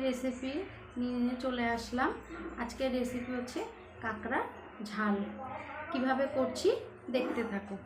Recipe নিয়ে চলে আসলাম। আজকের রেসিপি হচ্ছে কাঁকড়া ঝাল। কীভাবে করছি দেখতে থাকো।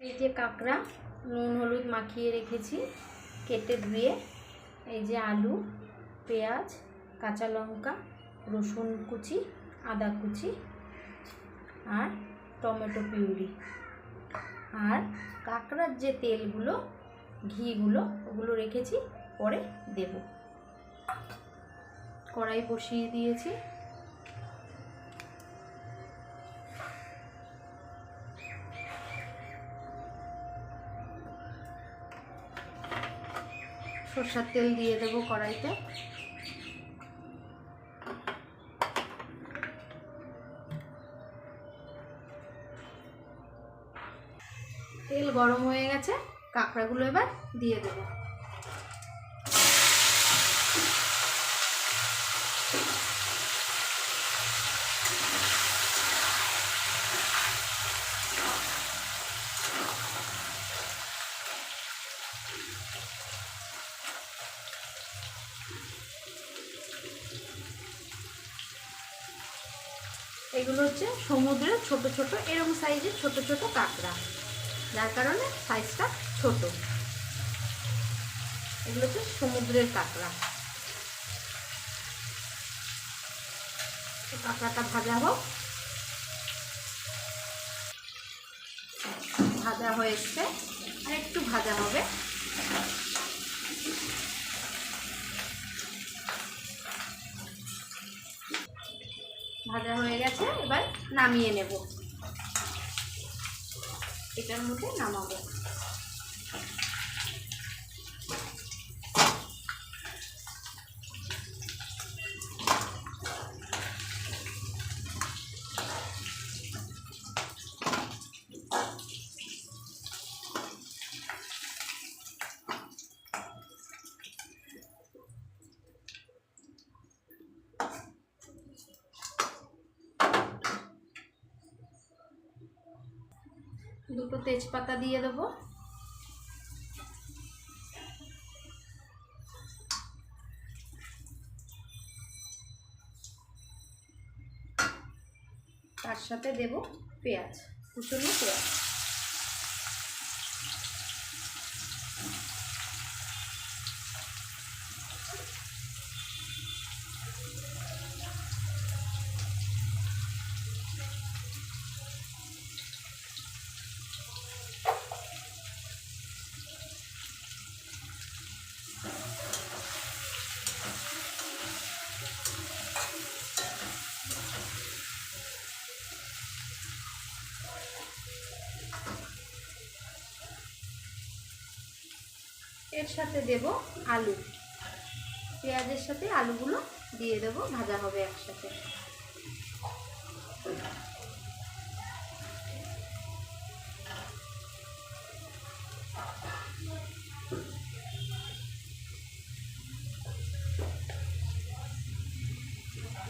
এই যে কাঁকড়া, নুন, হলুদ মাখিয়ে রেখেছি, কেটে ধুয়ে এই যে আলু, পেঁয়াজ, কাঁচা লঙ্কা, রসুন কুচি, আদা কুচি আর টমেটো পিউরি। আর কাঁকড়ার যে তেলগুলো, ঘিগুলো, ওগুলো রেখেছি, পরে দেব। কড়াই বসিয়ে দিয়েছি। সর্ষার তেল দিয়ে দেবো কড়াইতে। তেল গরম হয়ে গেছে, কাঁকড়াগুলো এবার দিয়ে দেবো। এগুলো হচ্ছে সমুদ্রের ছোট ছোট এরকম সাইজের ছোট ছোট কাঁকড়া। যার কারণে সাইজটা ছোট। এগুলো হচ্ছে সমুদ্রের কাঁকড়া। কাঁকড়াটা ভাজা হোক। ভাজা হয়েছে। আর একটু ভাজা হবে ভাজা হয়ে গেছে এবার নামিয়ে নেব। এটার মধ্যে নামাবো। দুটো তেজপাতা দিয়ে দেবো। তার সাথে দেব পেঁয়াজ কুচনো পেঁয়াজ। এর সাথে দেব আলু। পেঁয়াজের সাথে আলুগুলো দিয়ে দেব, ভাজা হবে একসাথে।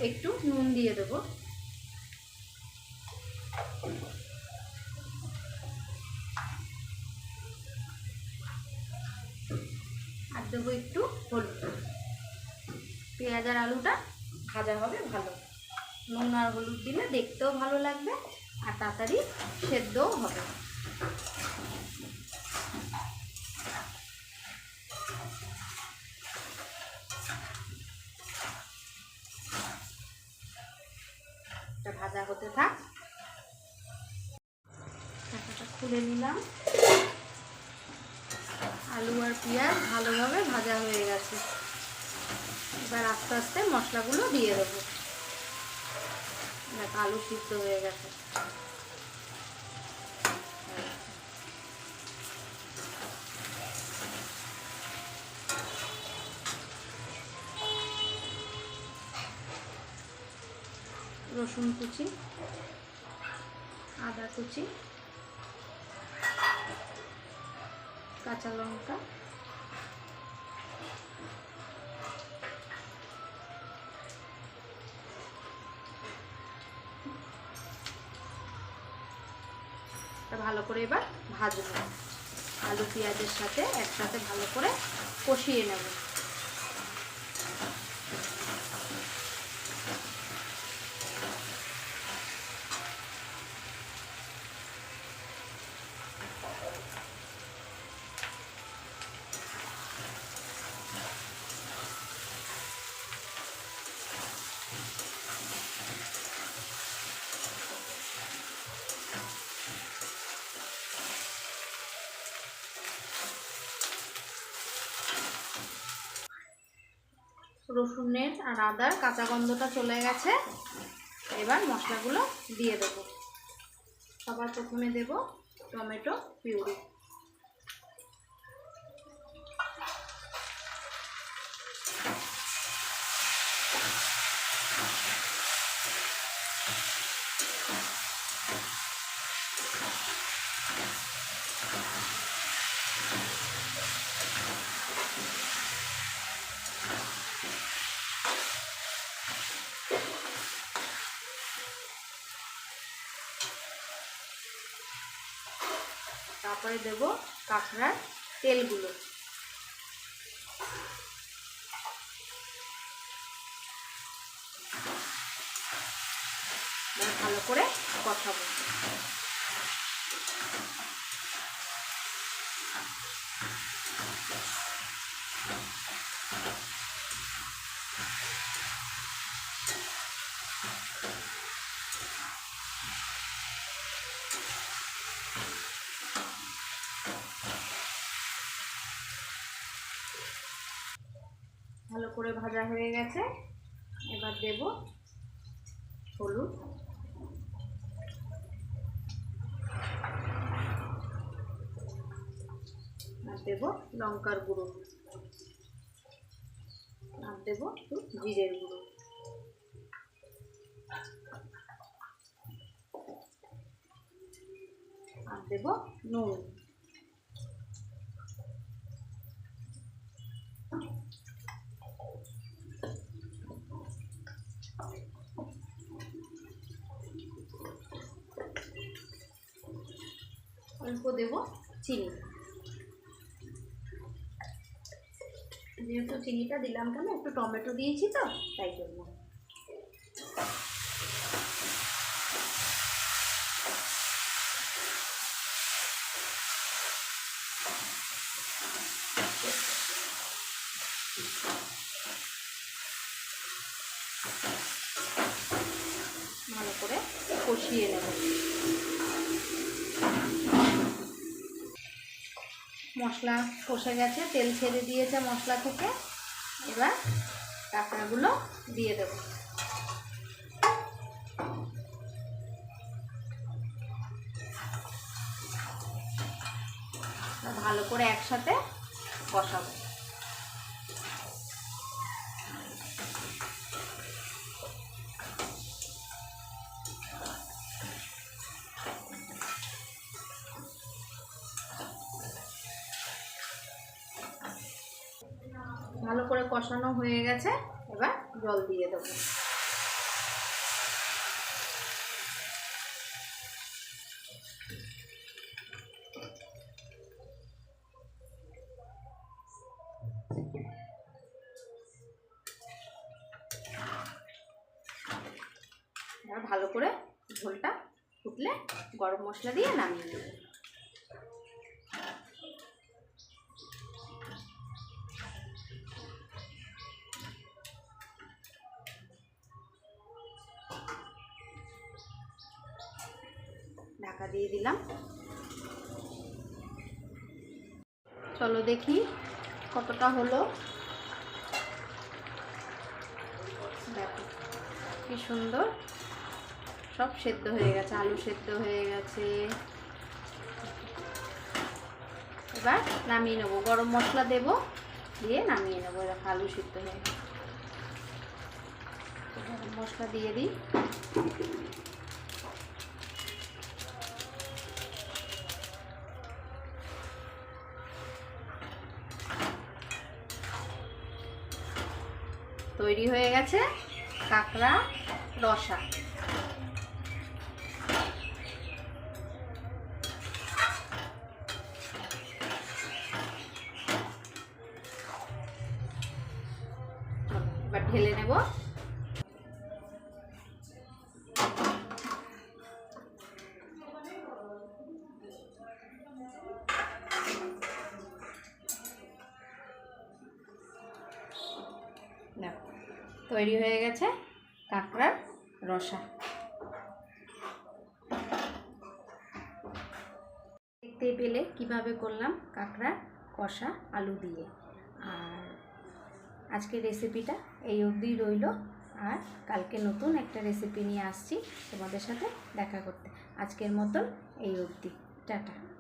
একটু নুন দিয়ে দেবো। আর দেবো একটু হলুদ। পেঁয়াজ আর আলুটা ভাজা হবে, ভালো। নুন আর হলুদ দিলে দেখতেও ভালো লাগবে আর তাড়াতাড়ি সেদ্ধও হবে। ভাজা হতে থাক। খুলে নিলাম। আলু আর পেঁয়াজ ভালোভাবে ভাজা হয়ে গেছে। এবার আস্তে আস্তে মশলাগুলো দিয়ে দেবো। দেখ, আলু সিদ্ধ হয়ে গেছে। রসুন কুচি, আদা কুচি কাঁচা লঙ্কা। ভালো করে এবার ভাজবো। আলু পেঁয়াজের সাথে একসাথে ভালো করে কষিয়ে নেব। রসুনের আর আদার কাঁচা গন্ধটা চলে গেছে। এবার মশলাগুলো দিয়ে দেব। সবার প্রথমে দেব টমেটো পিউরি। তারপরে দেব কাঁকড়ার তেলগুলো। ভালো করে কষাবো। ভালো করে ভাজা হয়ে গেছে। এবার দেব হলুদ। আর দেব লঙ্কার গুঁড়ো। আর দেব একটু জিরের গুঁড়ো। আর দেব নুন। অল্প দেব চিনি। যেহেতু চিনিটা দিলাম কেন, একটু টমেটো দিয়েছি তো, তাই জন্য। ভালো করে কষিয়ে নেব। মশলা কষে গেছে, তেল ছেড়ে দিয়েছে মশলা থেকে। এবার কাঁকড়াগুলো দিয়ে দেব। ভালো করে একসাথে কষাবো। ভালো করে কষানো হয়ে গেছে, এবার জল দিয়ে দেবো। ভালো করে ঝোলটা ফুটলে গরম মশলা দিয়ে নামিয়ে নেব। ঢাকা দিয়ে দিলাম। চলো দেখি কতটা হলো। দেখো, কি সুন্দর। সব সেদ্ধ হয়ে গেছে, আলু সেদ্ধ হয়ে গেছে। এবার নামিয়ে নেব। গরম মশলা দেব, দিয়ে নামিয়ে নেব। দেখো আলু সিদ্ধ হয়ে গেছে। গরম মশলা দিয়ে দিই। তৈরি হয়ে গেছে কাঁকড়া রসা। ঢেলে নেব। তৈরি হয়ে গেছে কাঁকড়ার রসা। দেখতে পেলে কীভাবে করলাম কাঁকড়ার কষা, আলু দিয়ে। আর আজকের রেসিপিটা এই অবধি রইল। আর কালকে নতুন একটা রেসিপি নিয়ে আসছি তোমাদের সাথে দেখা করতে। আজকের মতন এই অবধি। টাটা।